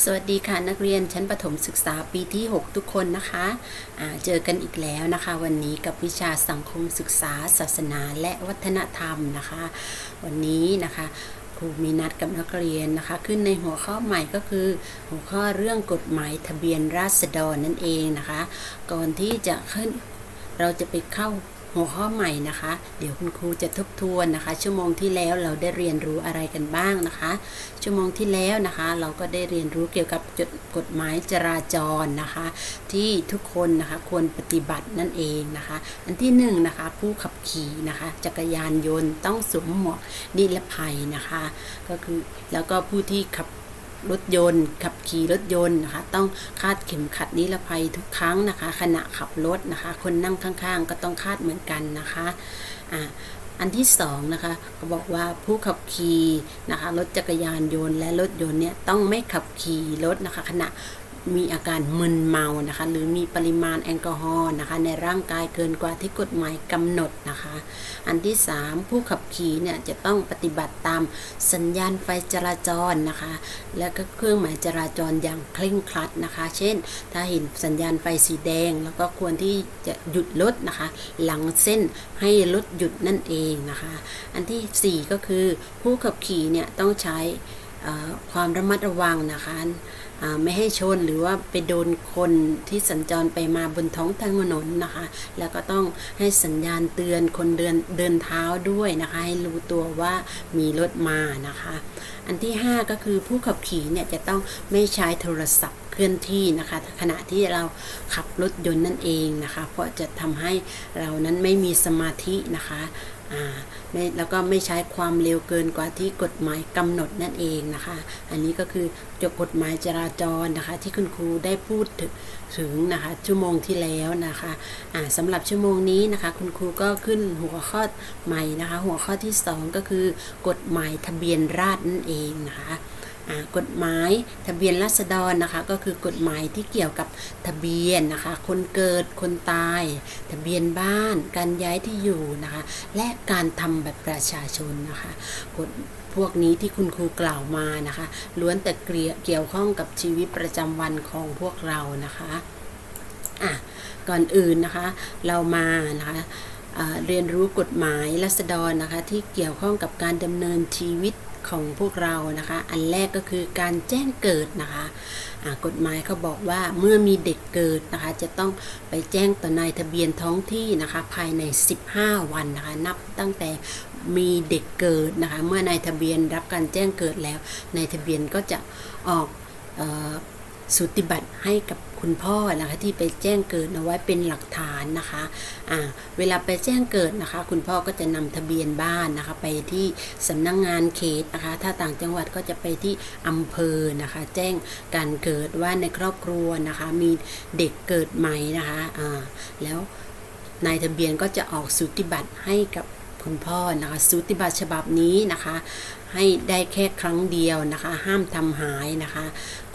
สวัสดีค่ะนักเรียนชั้นประถมศึกษาปีที่ 6 ทุกคนนะคะะเจอกันอีกแล้วนะคะ วันนี้กับวิชาสังคมศึกษา ศาสนาและวัฒนธรรมนะคะ วันนี้นะคะครูมีนัดกับนักเรียนนะคะ ขึ้นในหัวข้อใหม่ก็คือหัวข้อเรื่องกฎหมายทะเบียนราษฎรนั่นเองนะคะ ก่อนที่จะขึ้นเราจะไปเข้า หัวข้อใหม่นะคะ เดี๋ยวคุณครูจะทบทวนนะคะ ชั่วโมงที่แล้วเราได้เรียนรู้อะไรกันบ้างนะคะ ชั่วโมงที่แล้วนะคะ เราก็ได้เรียนรู้เกี่ยวกับจดกฎหมายจราจรนะคะ ที่ทุกคนนะคะควรปฏิบัตินั่นเองนะคะ อันที่หนึ่งนะคะผู้ขับขี่นะคะจักรยานยนต์ต้องสวมหมวกนิรภัยนะคะ ก็คือแล้วก็ผู้ที่ขับ รถยนต์ ขับขี่รถยนต์นะคะ ต้องคาดเข็มขัดนิรภัยทุกครั้งนะคะ ขณะขับรถนะคะ คนนั่งข้างๆ ก็ต้องคาดเหมือนกันนะคะอ่าอันที่สองนะคะเขาบอกว่าผู้ขับขี่นะคะรถจักรยานยนต์และรถยนต์เนี่ยต้องไม่ขับขี่รถนะคะขณะ มีอาการมึนเมานะคะ หรือมีปริมาณแอลกอฮอล์นะคะ ในร่างกายเกินกว่าที่กฎหมายกำหนดนะคะ อันที่ 3 ผู้ขับขี่เนี่ยจะต้องปฏิบัติตามสัญญาณไฟจราจรนะคะ และก็เครื่องหมายจราจรอย่างเคร่งครัดนะคะ เช่น ถ้าเห็นสัญญาณไฟสีแดง แล้วก็ควรที่จะหยุดรถนะคะ หลังเส้นให้รถหยุดนั่นเองนะคะ อันทีสี่4 ก็คือผู้ขับขี่เนี่ยต้องใช้ความระมัดระวังนะคะ ไม่ให้ชนหรือว่าไปโดนคนที่สัญจรไปมาบนท้องถนนนะคะ แล้วก็ต้องให้สัญญาณเตือนคนเดินเดินเท้าด้วยนะคะ ให้รู้ตัวว่ามีรถมานะคะ อันที่ 5 ก็คือผู้ขับขี่เนี่ยจะต้องไม่ใช้โทรศัพท์เคลื่อนที่นะคะขณะที่เราขับรถยนต์นั่นเองนะคะ เพราะจะทำให้เรานั้นไม่มีสมาธินะคะ ไม่แล้วก็ไม่ใช้ความเร็วเกินกว่าที่กฎหมายกำหนดนั่นเองนะคะ อันนี้ก็คือจบกฎหมายจราจรนะคะ ที่คุณครูได้พูดถึงนะคะชั่วโมงที่แล้วนะคะะสำหรับชั่วโมงนี้นะคะ คุณครูก็ขึ้นหัวข้อใหม่นะคะ หัวข้อที่ 2 ก็คือกฎหมายทะเบียนราษนั่นเองนะคะ กฎหมายทะเบียนราษฎรนะคะ ก็คือกฎหมายที่เกี่ยวกับทะเบียนนะคะ คนเกิดคนตาย ทะเบียนบ้าน การย้ายที่อยู่นะคะ และการทำบัตรประชาชนนะคะกฎพวกนี้ที่คุณครูกล่าวมานะคะ ล้วนแต่เกี่ยวข้องกับชีวิตประจำวันของพวกเรานะคะอะก่อนอื่นนะคะ เรามานะคะเรียนรู้กฎหมายรัษฎรนะคะ ที่เกี่ยวข้องกับการดำเนินชีวิต ของพวกเรานะคะ อันแรกก็คือการแจ้งเกิดนะคะกฎหมายเขาบอกว่าเมื่อมีเด็กเกิดนะคะ จะต้องไปแจ้งต่อนายทะเบียนท้องที่นะคะ ภายใน 15 วันนะคะ นับตั้งแต่มีเด็กเกิดนะคะ เมื่อนายทะเบียนรับการแจ้งเกิดแล้วนายทะเบียนก็จะออก สุติบัตรให้กับคุณพ่อนะคะที่ไปแจ้งเกิดเอาไว้เป็นหลักฐานนะคะอ่าเวลาไปแจ้งเกิดนะคะ คุณพ่อก็จะนำทะเบียนบ้านนะคะ ไปที่สำนักงงานเขตนะคะ ถ้าต่างจังหวัดก็จะไปที่อำเภอนะคะ แจ้งการเกิดว่าในครอบครัวนะคะ มีเด็กเกิดใหม่นะคะอ่าแล้วนายทะเบียนก็จะออกสุติบัตรให้กับคุณพ่อนะคะสุติบัตรฉบับนี้นะคะ ให้ได้แค่ครั้งเดียวนะคะ ห้ามทำหายนะคะ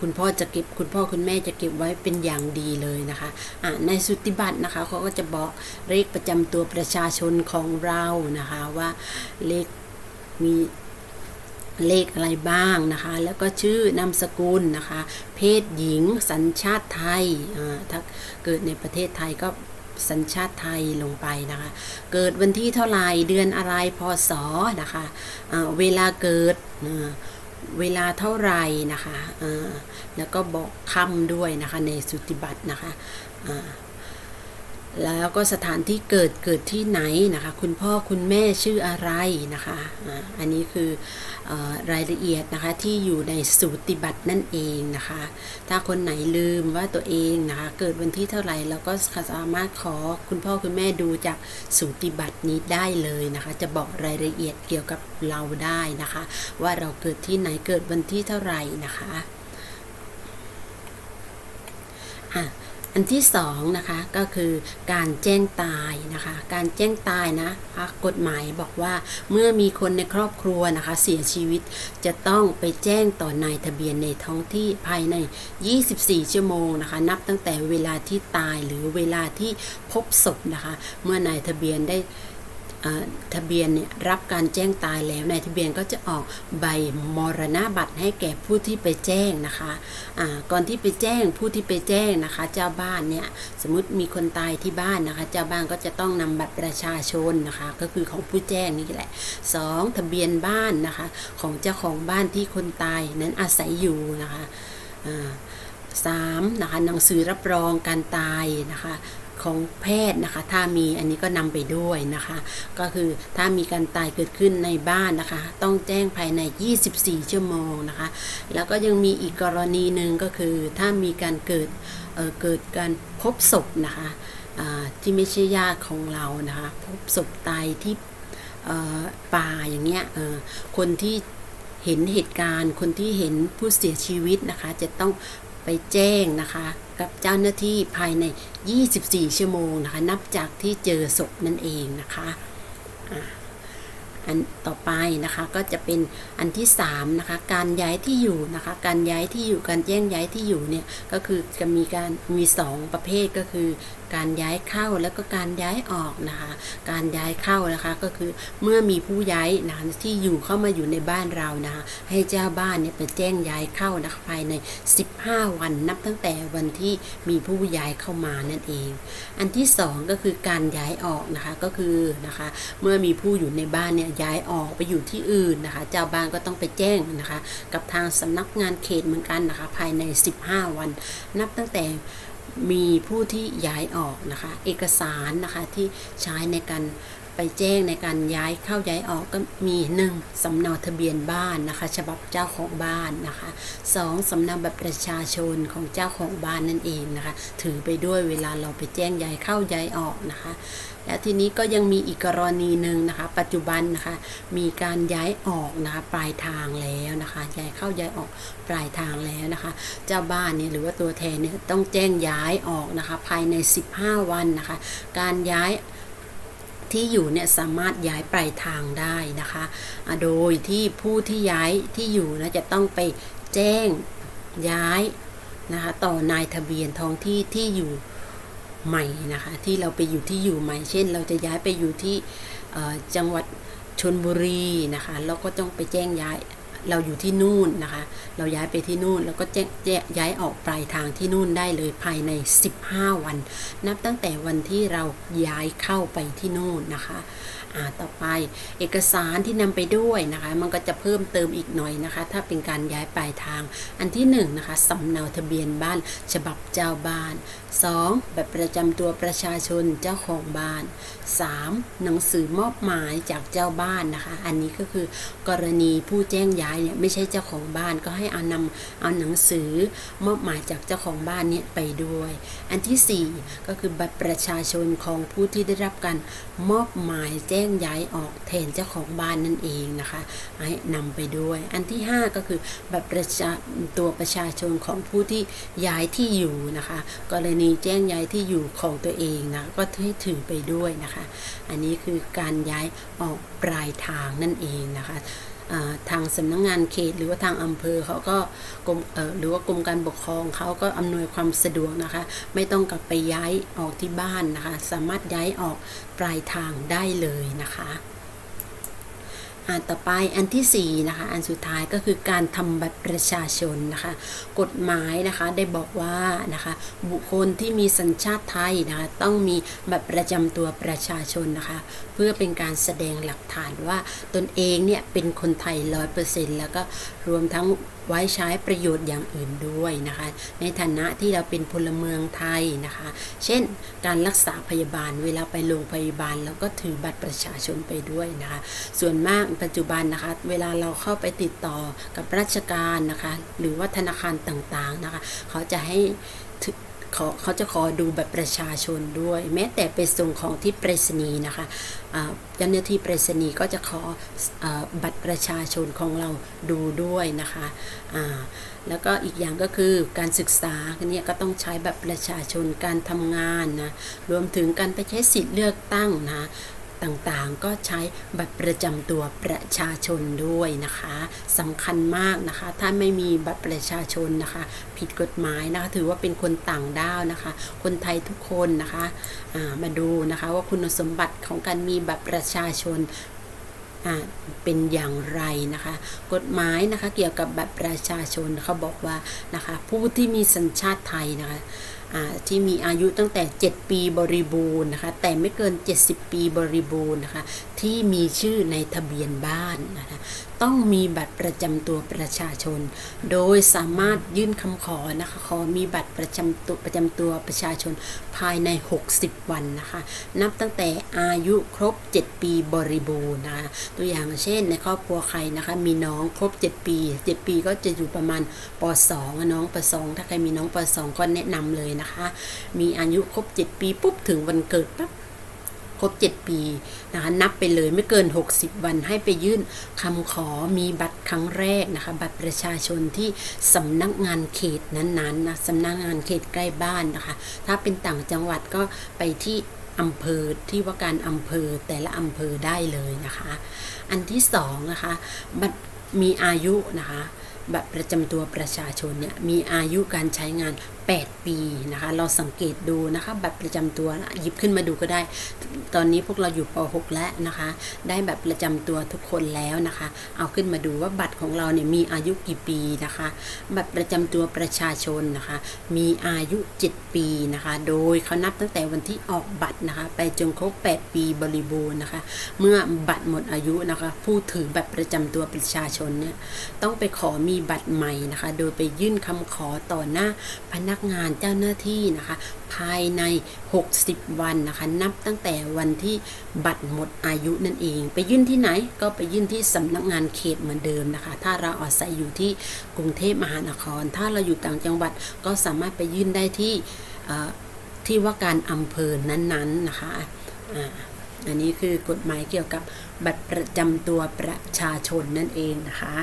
คุณพ่อจะเก็บคุณพ่อคุณแม่จะเก็บไว้เป็นอย่างดีเลยนะคะะในสุติบัตรนะคะเขาก็จะบอกเลขประจำตัวประชาชนของเรานะคะว่าเลขมีเลขอะไรบ้างนะคะ แล้วก็ชื่อนามสกุลนะคะ เพศหญิง สัญชาติไทยถ้าเกิดในประเทศไทยก็ สัญชาติไทยลงไปนะคะ เกิดวันที่เท่าไรเดือนอะไรพศนะคะะเวลาเกิดเวลาเท่าไรนะคะ แล้วก็บอกคำด้วยนะคะในสุติบัตินะคะ แล้วก็สถานที่เกิดเกิดที่ไหนนะคะ คุณพ่อคุณแม่ชื่ออะไรนะคะอันนี้คืออรายละเอียดนะคะที่อยู่ในสูติบัตรนั่นเองนะคะ ถ้าคนไหนลืมว่าตัวเองนะคะเกิดวันที่เท่าไหร่เราก็สามารถขอคุณพ่อคุณแม่ดูจากสูติบัตรนี้ได้เลยนะคะ จะบอกรายละเอียดเกี่ยวกับเราได้นะคะ ว่าเราเกิดที่ไหนเกิดวันที่เท่าไหร่นะคะอะ อันที่สองนะคะก็คือการแจ้งตายนะคะ การแจ้งตายนะคะกฎหมายบอกว่าเมื่อมีคนในครอบครัวนะคะ เสียชีวิตจะต้องไปแจ้งต่อนายทะเบียนในท้องที่ภายใน 24 ชั่วโมงนะคะ นับตั้งแต่เวลาที่ตายหรือเวลาที่พบศพนะคะ เมื่อนายทะเบียนได้ ทะเบียนเนี่ยรับการแจ้งตายแล้วนายทะเบียนก็จะออกใบมรณบัตรให้แก่ผู้ที่ไปแจ้งนะคะอ่าก่อนที่ไปแจ้งผู้ที่ไปแจ้งนะคะ เจ้าบ้านเนี่ยสมมติมีคนตายที่บ้านนะคะ เจ้าบ้านก็จะต้องนำบัตรประชาชนนะคะ ก็คือของผู้แจ้งนี่แหละสองทะเบียนบ้านนะคะ ของเจ้าของบ้านที่คนตายนั้นอาศัยอยู่นะคะอ่าสามนะคะหนังสือรับรองการตายนะคะ ของแพทย์นะคะ ถ้ามีอันนี้ก็นำไปด้วยนะคะ ก็คือถ้ามีการตายเกิดขึ้นในบ้านนะคะ ต้องแจ้งภายใน 24 ชั่วโมงนะคะ แล้วก็ยังมีอีกกรณีหนึ่งก็คือถ้ามีการเกิดเออเกิดการพบศพนะคะอ่าที่ไม่ใช่ญาติของเรานะคะ พบศพตายที่เออป่าอย่างเงี้ยเออคนที่เห็นเหตุการณ์ คนที่เห็นผู้เสียชีวิตนะคะ จะต้องไปแจ้งนะคะ กับเจ้าหน้าที่ภายใน 24 ชั่วโมงนะคะ นับจากที่เจอศพนั่นเองนะคะะ อันต่อไปนะคะก็จะเป็นอันที่3นะคะการย้ายที่อยู่นะคะการย้ายที่อยู่การแจ้งย้ายที่อยู่เนี่ยก็คือจะมีการมี 2 ประเภทก็คือ การย้ายเข้าแล้วก็การย้ายออกนะคะการย้ายเข้านะคะก็คือเมื่อมีผู้ย้ายนะคะที่อยู่เข้ามาอยู่ในบ้านเรานะคะให้เจ้าบ้านเนี่ยไปแจ้งย้ายเข้านะคะภายใน 15 วันนับตั้งแต่วันที่มีผู้ย้ายเข้ามานั่นเอง อันที่สองก็คือการย้ายออกนะคะก็คือนะคะเมื่อมีผู้อยู่ในบ้านเนี่ยย้ายออกไปอยู่ที่อื่นนะคะ เจ้าบ้านก็ต้องไปแจ้งนะคะ กับทางสำนักงานเขตเหมือนกันนะคะ ภายใน 15 วัน นับตั้งแต่มีผู้ที่ย้ายออกนะคะ เอกสารนะคะที่ใช้ในการไปแจ้งในการย้ายเข้าย้ายออกก็มีหนึ่งสำเนาทะเบียนบ้านนะคะ ฉบับเจ้าของบ้านนะคะสองสำเนาบัตรประชาชนของเจ้าของบ้านนั่นเองนะคะ ถือไปด้วยเวลาเราไปแจ้งย้ายเข้าย้ายออกนะคะ แล้วทีนี้ก็ยังมีอีกกรณีหนึ่งนะคะ ปัจจุบันนะคะ มีการย้ายออกนะคะปลายทางแล้วนะคะย้ายเข้าย้ายออกปลายทางแล้วนะคะ เจ้าบ้านเนี่ยหรือว่าตัวแทนเนี่ยต้องแจ้งย้ายออกนะคะ ภายใน 15 วันนะคะ การย้ายที่อยู่เนี่ยสามารถย้ายปลายทางได้นะคะอะโดยที่ผู้ที่ย้ายที่อยู่นะจะต้องไปแจ้งย้ายนะคะต่อนายทะเบียนท้องที่ที่อยู่ ใหม่นะคะ ที่เราไปอยู่ที่อยู่ใหม่ เช่น เราจะย้ายไปอยู่ที่จังหวัดชนบุรีนะคะ เราก็ต้องไปแจ้งย้าย เราอยู่ที่นู่นนะคะ เราย้ายไปที่นู่นแล้วก็แจ้งย้ายออกปลายทางที่นู่นได้เลยภายใน 15 วัน นับตั้งแต่วันที่เราย้ายเข้าไปที่นู่นนะคะต่อไปเอกสารที่นำไปด้วยนะคะ มันก็จะเพิ่มเติมอีกหน่อยนะคะ ถ้าเป็นการย้ายปลายทาง อันที่1นงนะคะสำเนาทะเบียนบ้าน ฉบับเจ้าบ้าน 2. แบบประจำตัวประชาชนเจ้าของบ้าน 3. หนังสือมอบหมายจากเจ้าบ้านนะคะ อันนี้ก็คือกรณีผู้แจ้งย้ายเนี่ยไม่ใช่เจ้าของบ้านก็ให้เอานำเอาหนังสือมอบหมายจากเจ้าของบ้านเนี่ยไปด้วย อันทีสี่ 4 ก็คือบัตรประชาชนของผู้ที่ได้รับการมอบหมายแจ้งย้ายออกแทนเจ้าของบ้านนั่นเองนะคะให้นำไปด้วย อันที่ 5 ก็คือบัตรประชาตัวประชาชนของผู้ที่ย้ายที่อยู่นะคะ กรณีแจ้งย้ายที่อยู่ของตัวเองนะก็ให้ถือไปด้วยนะคะ อันนี้คือการย้ายออกปลายทางนั่นเองนะคะ ทางสำนักงงานเขต หรือว่าทางอำเภอเขาก็กรมหรือว่ากรมการปกครองเขาก็อำนวยความสะดวกนะคะ ไม่ต้องกลับไปย้ายออกที่บ้านนะคะ สามารถย้ายออกปลายทางได้เลยนะคะอ่าต่อไปอันที่4นะคะอันสุดท้ายก็คือการทำบัตรประชาชนนะคะ กฎหมายนะคะได้บอกว่านะคะบุคคลที่มีสัญชาติไทยนะคะต้องมีบัตรประจำตัวประชาชนนะคะ เพื่อเป็นการแสดงหลักฐานว่าตนเองเนี่ยเป็นคนไทยร้อยเปอร์เซ็นต์แล้วก็รวมทั้งไว้ใช้ประโยชน์อย่างอื่นด้วยนะคะ ในฐานะที่เราเป็นพลเมืองไทยนะคะ เช่น การรักษาพยาบาลเวลาไปโรงพยาบาลเราก็ถือบัตรประชาชนไปด้วยนะคะ ส่วนมากปัจจุบันนะคะ เวลาเราเข้าไปติดต่อกับราชการนะคะ หรือว่าธนาคารต่างๆนะคะ เขาจะให้ถือ เขาเขาจะขอดูแบบประชาชนด้วย แม้แต่ไปส่งของที่ไปรษณีย์นะคะอ่าเจ้าหน้าที่ไปรษณีย์ก็จะขออบัตรประชาชนของเราดูด้วยนะคะอ่าแล้วก็อีกอย่างก็คือการศึกษาเนี่ยก็ต้องใช้แบบประชาชนการทำงานนะรวมถึงการไปใช้สิทธิ์เลือกตั้งนะ ต่างๆ ก็ใช้บัตรประจำตัวประชาชนด้วยนะคะสำคัญมากนะคะ ถ้าไม่มีบัตรประชาชนนะคะ ผิดกฎหมายนะคะถือว่าเป็นคนต่างด้าวนะคะ คนไทยทุกคนนะคะมาดูนะคะว่าคุณสมบัติของการมีบัตรประชาชนเป็นอย่างไรนะคะ กฎหมายนะคะเกี่ยวกับบัตรประชาชนเขาบอกว่านะคะผู้ที่มีสัญชาติไทยนะคะ ที่มีอายุตั้งแต่ 7 ปีบริบูรณ์นะคะ แต่ไม่เกิน 70 ปีบริบูรณ์นะคะ ที่มีชื่อในทะเบียนบ้านนะคะต้องมีบัตรประจำตัวประชาชน โดยสามารถยื่นคำขอนะคะขอมีบัตรประจำตัวประจำตัวประชาชนภายใน 60 วันนะคะ นับตั้งแต่อายุครบ 7 ปีบริบูรณ์นะคะตัวอย่างเช่นในครอบครัวใครนะคะ มีน้องครบ 7 ปี 7 ปีก็จะอยู่ประมาณป .2 อะน้องป .2 ถ้าใครมีน้องป .2 ก็แนะนำเลยนะคะ มีอายุครบ 7 ปีปุ๊บถึงวันเกิดปั๊บ ครบ 7 ปีนะคะนับไปเลยไม่เกิน 60 วันให้ไปยื่นคำขอมีบัตรครั้งแรกนะคะบัตรประชาชนที่สำนักงานเขตนั้นๆนะสำนักงานเขตใกล้บ้านนะคะ ถ้าเป็นต่างจังหวัดก็ไปที่อำเภอที่ว่าการอำเภอแต่ละอำเภอได้เลยนะคะ อันที่สองนะคะบัตรมีอายุนะคะบัตรประจำตัวประชาชนเนี่ยมีอายุการใช้งาน 8 ปีนะคะ เราสังเกตดูนะคะบัตรประจำตัวหยิบขึ้นมาดูก็ได้ ตอนนี้พวกเราอยู่ป .6 แล้วนะคะ ได้บัตรประจำตัวทุกคนแล้วนะคะ เอาขึ้นมาดูว่าบัตรของเราเนี่ยมีอายุกี่ปีนะคะ บัตรประจำตัวประชาชนนะคะ มีอายุ 7 ปีนะคะ โดยเขานับตั้งแต่วันที่ออกบัตรนะคะ ไปจนครบ 8 ปีบริบูรณ์นะคะ เมื่อบัตรหมดอายุนะคะ ผู้ถือบัตรประจำตัวประชาชนเนี่ยต้องไปขอมีบัตรใหม่นะคะ โดยไปยื่นคำขอต่อหน้าพนักักงานเจ้าหน้าที่นะคะ ภายใน 60 วันนะคะ นับตั้งแต่วันที่บัตรหมดอายุนั่นเอง ไปยื่นที่ไหนก็ไปยื่นที่สำนักงานเขตเหมือนเดิมนะคะ ถ้าเราอาศัยอยู่ที่กรุงเทพมหานคร ถ้าเราอยู่ต่างจังหวัดก็สามารถไปยื่นได้ที่ที่ว่าการอำเภอนั้นๆนะคะอันนี้คือกฎหมายเกี่ยวกับบัตรประจำตัวประชาชนนั่นเองนะคะ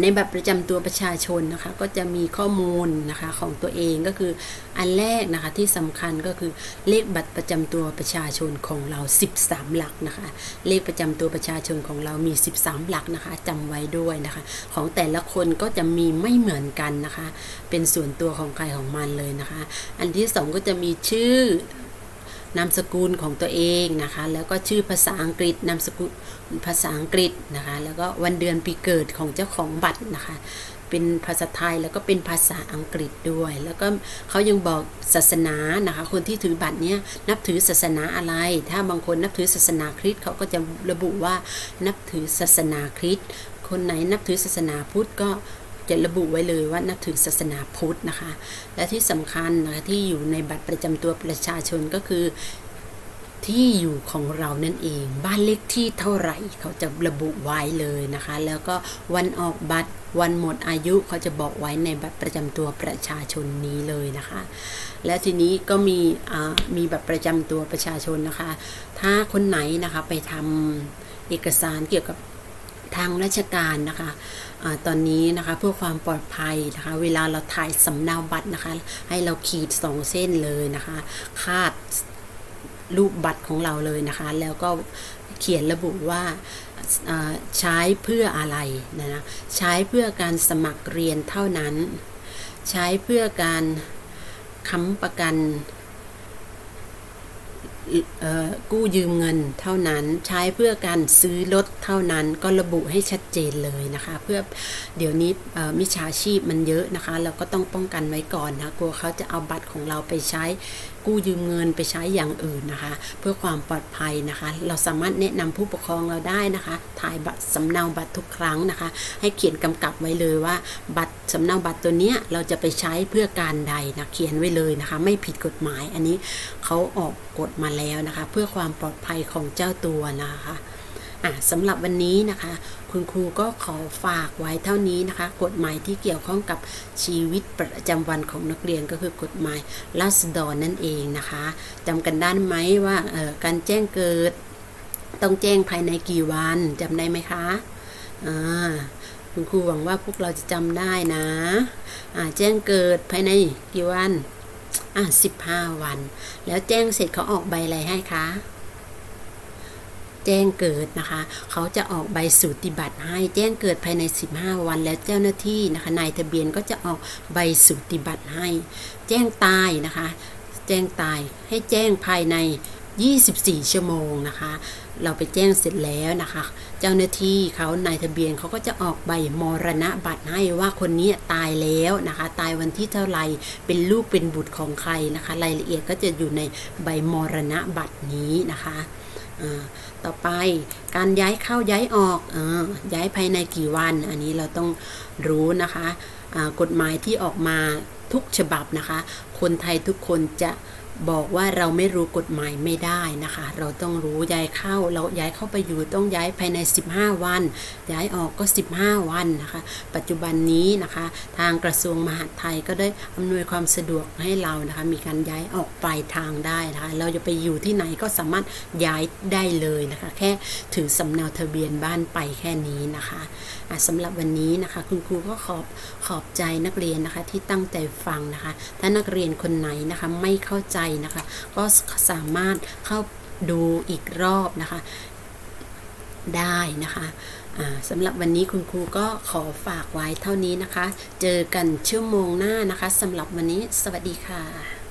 ในบัตรประจำตัวประชาชนนะคะ ก็จะมีข้อมูลนะคะของตัวเองก็คืออันแรกนะคะที่สำคัญก็คือเลขบัตรประจำตัวประชาชนของเรา 13 หลักนะคะ เลขประจำตัวประชาชนของเรามี 13 หลักนะคะจำไว้ด้วยนะคะ ของแต่ละคนก็จะมีไม่เหมือนกันนะคะ เป็นส่วนตัวของใครของมันเลยนะคะ อันที่สองก็จะมีชื่อ นามสกุลของตัวเองนะคะ แล้วก็ชื่อภาษาอังกฤษนามสกุลภาษาอังกฤษนะคะ แล้วก็วันเดือนปีเกิดของเจ้าของบัตรนะคะ เป็นภาษาไทยแล้วก็เป็นภาษาอังกฤษด้วย แล้วก็เขายังบอกศาสนานะคะ คนที่ถือบัตรเนี้ยนับถือศาสนาอะไร ถ้าบางคนนับถือศาสนาคริสต์เขาก็จะระบุว่านับถือศาสนาคริสต์คนไหนนับถือศาสนาพุทธก็ จะระบุไว้เลยว่านับถือศาสนาพุทธนะคะ และที่สำคัญนะคะที่อยู่ในบัตรประจำตัวประชาชนก็คือที่อยู่ของเรานั่นเอง บ้านเลขที่เท่าไหร่เขาจะระบุไว้เลยนะคะ แล้วก็วันออกบัตรวันหมดอายุเขาจะบอกไว้ในบัตรประจำตัวประชาชนนี้เลยนะคะ และทีนี้ก็มีอ่ามีบัตรประจำตัวประชาชนนะคะ ถ้าคนไหนนะคะไปทำเอกสารเกี่ยวกับ ทางราชการนะคะอตอนนี้นะคะเพื่อความปลอดภัยนะคะ เวลาเราถ่ายสำเนาบัตรนะคะ ให้เราขีดสองเส้นเลยนะคะ คาดรูปบัตรของเราเลยนะคะ แล้วก็เขียนระบุว่าใช้เพื่ออะไรนะใช้เพื่อการสมัครเรียนเท่านั้น ใช้เพื่อการค้ำประกัน กู้ยืมเงินเท่านั้นใช้เพื่อการซื้อรถเท่านั้นก็ระบุให้ชัดเจนเลยนะคะ เพื่อเดี๋ยวนี้มิจฉาชีพมันเยอะนะคะ เราก็ต้องป้องกันไว้ก่อนนะกลัวเขาจะเอาบัตรของเราไปใช้กู้ยืมเงินไปใช้อย่างอื่นนะคะ เพื่อความปลอดภัยนะคะ เราสามารถแนะนำผู้ปกครองเราได้นะคะ ถ่ายบัตรสำเนาบัตรทุกครั้งนะคะ ให้เขียนกำกับไว้เลยว่า บัตรสำเนาบัตรตัวเนี้ยเราจะไปใช้เพื่อการใดนะเขียนไว้เลยนะคะ ไม่ผิดกฎหมายอันนี้เขาออกกฎมาแล้วนะคะ เพื่อความปลอดภัยของเจ้าตัวนะคะ อะสำหรับวันนี้นะคะ คุณครูก็ขอฝากไว้เท่านี้นะคะ กฎหมายที่เกี่ยวข้องกับชีวิตประจำวันของนักเรียนก็คือกฎหมายราษฎรนั่นเองนะคะจำกันได้ไหมว่าการแจ้งเกิดต้องแจ้งภายในกี่วันจำได้ไหมคะอ่าคุณครูหวังว่าพวกเราจะจำได้นะอ่าแจ้งเกิดภายในกี่วันอ่าสิบห้าวัน แล้วแจ้งเสร็จเขาออกใบอะไรให้คะ แจ้งเกิดนะคะ เขาจะออกใบสูติบัตรให้แจ้งเกิดภายใน 15 วัน แล้วเจ้าหน้าที่นะคะนายทะเบียนก็จะออกใบสูติบัตรให้ แจ้งตายนะคะ แจ้งตายให้แจ้งภายใน 24 ชั่วโมงนะคะ เราไปแจ้งเสร็จแล้วนะคะ เจ้าหน้าที่เขานายทะเบียนเขาก็จะออกใบมรณะบัตรให้ว่าคนนี้ตายแล้วนะคะ ตายวันที่เท่าไหร่เป็นลูกเป็นบุตรของใครนะคะ รายละเอียดก็จะอยู่ในใบมรณะบัตรนี้นะคะ ต่อไปการย้ายเข้าย้ายออกอย้ายภายในกี่วัน อันนี้เราต้องรู้นะคะะกฎหมายที่ออกมาทุกฉบับนะคะ คนไทยทุกคนจะ บอกว่าเราไม่รู้กฎหมายไม่ได้นะคะ เราต้องรู้ย้ายเข้า เราย้ายเข้าไปอยู่ต้องย้ายภายใน 15 วัน ย้ายออกก็ 15 วันนะคะ ปัจจุบันนี้นะคะ ทางกระทรวงมหาดไทยก็ได้อำนวยความสะดวกให้เรานะคะ มีการย้ายออกปลายทางได้นะคะ เราจะไปอยู่ที่ไหนก็สามารถย้ายได้เลยนะคะ แค่ถือสำเนาทะเบียนบ้านไปแค่นี้นะคะะสำหรับวันนี้นะคะ คุณครูก็ขอบขอบใจนักเรียนนะคะที่ตั้งใจฟังนะคะ ถ้านักเรียนคนไหนนะคะไม่เข้าใจนะคะ ก็สามารถเข้าดูอีกรอบนะคะ ได้นะคะสำหรับวันนี้คุณครูก็ขอฝากไว้เท่านี้นะคะ เจอกันชั่วโมงหน้านะคะสำหรับวันนี้สวัสดีค่ะ